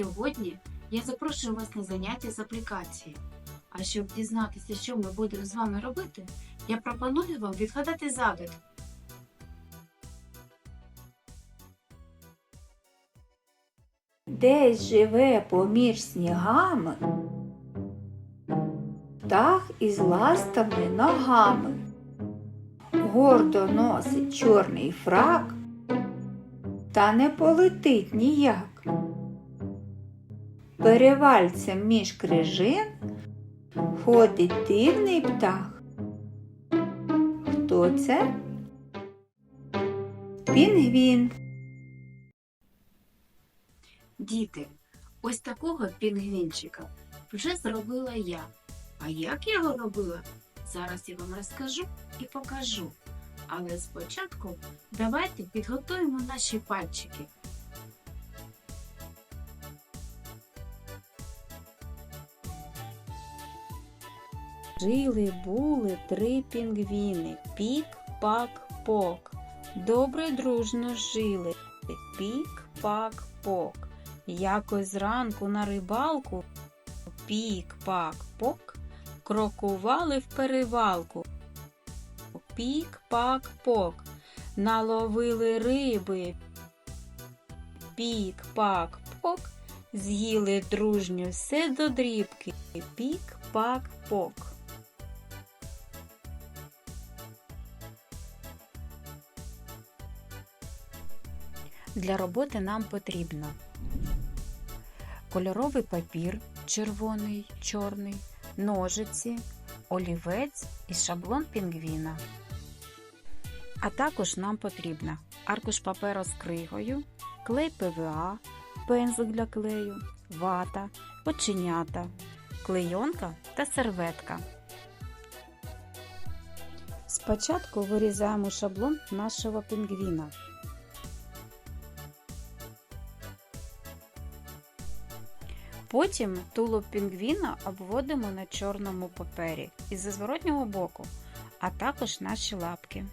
Сьогодні я запрошую вас на заняття з аплікації. А щоб дізнатися, що ми будемо з вами робити, я пропоную вам відгадати загадку. Десь живе поміж снігами птах із ластами ногами. Гордо носить чорний фрак, та не полетить ніяк. Перевальцем між крижин ходить дивний птах. Хто це? Пінгвін. Діти, ось такого пінгвінчика вже зробила я. А як я його робила? Зараз я вам розкажу і покажу. Але спочатку давайте підготуємо наші пальчики. Жили були три пінгвіни. Пік, пак, пок. Добре дружно жили. Пік, пак, пок. Якось зранку на рибалку. Пік, пак, пок. Крокували в перевалку. Пік, пак, пок. Наловили риби. Пік, пак, пок. З'їли дружньо все до дрібки. Пік, пак, пок. Для роботи нам потрібно кольоровий папір червоний, чорний, ножиці, олівець і шаблон пінгвіна. А також нам потрібно аркуш паперу з кригою, клей ПВА, пензлик для клею, вата, оченята, клейонка та серветка. Спочатку вирізаємо шаблон нашого пінгвіна. Потім тулуб пінгвіна обводимо на чорному папері із зворотнього боку, а також наші лапки.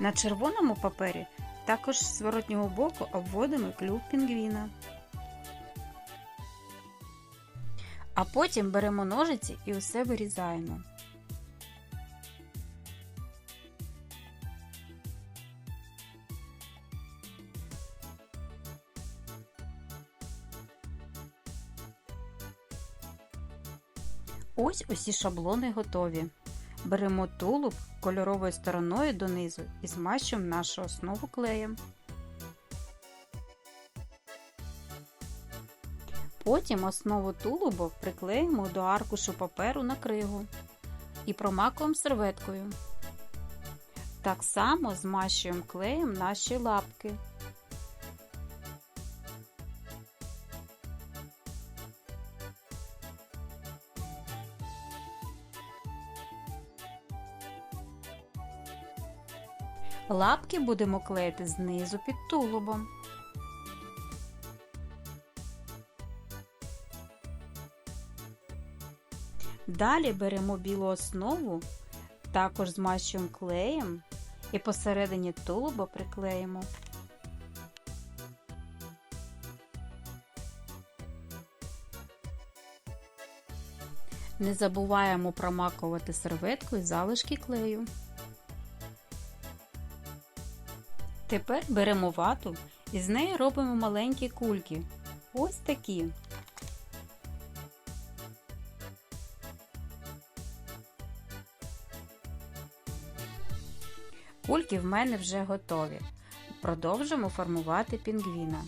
На червоному папері також з зворотнього боку обводимо клюв пінгвіна. А потім беремо ножиці і усе вирізаємо. Ось усі шаблони готові. Беремо тулуб кольоровою стороною донизу і змащуємо нашу основу клеєм. Потім основу тулубу приклеїмо до аркушу паперу на кригу і промакуємо серветкою. Так само змащуємо клеєм наші лапки. Лапки будемо клеїти знизу під тулубом. Далі беремо білу основу, також змащуємо клеєм і посередині тулуба приклеїмо. Не забуваємо промакувати серветкою залишки клею. Тепер беремо вату і з неї робимо маленькі кульки. Ось такі. Кульки в мене вже готові. Продовжимо формувати пінгвіна.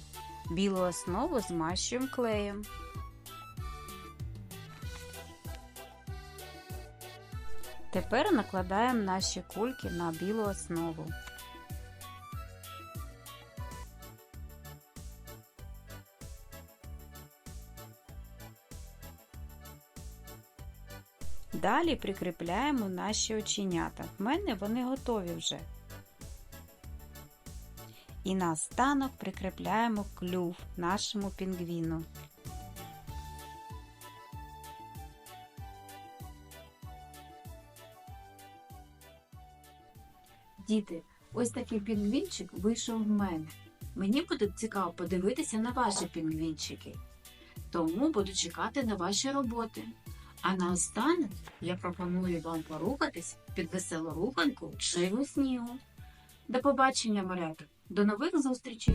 Білу основу змащуємо клеєм. Тепер накладаємо наші кульки на білу основу. Далі прикріпляємо наші оченята. В мене вони готові вже. І наостанок прикріпляємо клюв нашому пінгвіну. Діти, ось такий пінгвінчик вийшов в мене. Мені буде цікаво подивитися на ваші пінгвінчики. Тому буду чекати на ваші роботи. А наостанок я пропоную вам порухатись під веселу руханку чи снігу. До побачення, моряки! До нових зустрічей!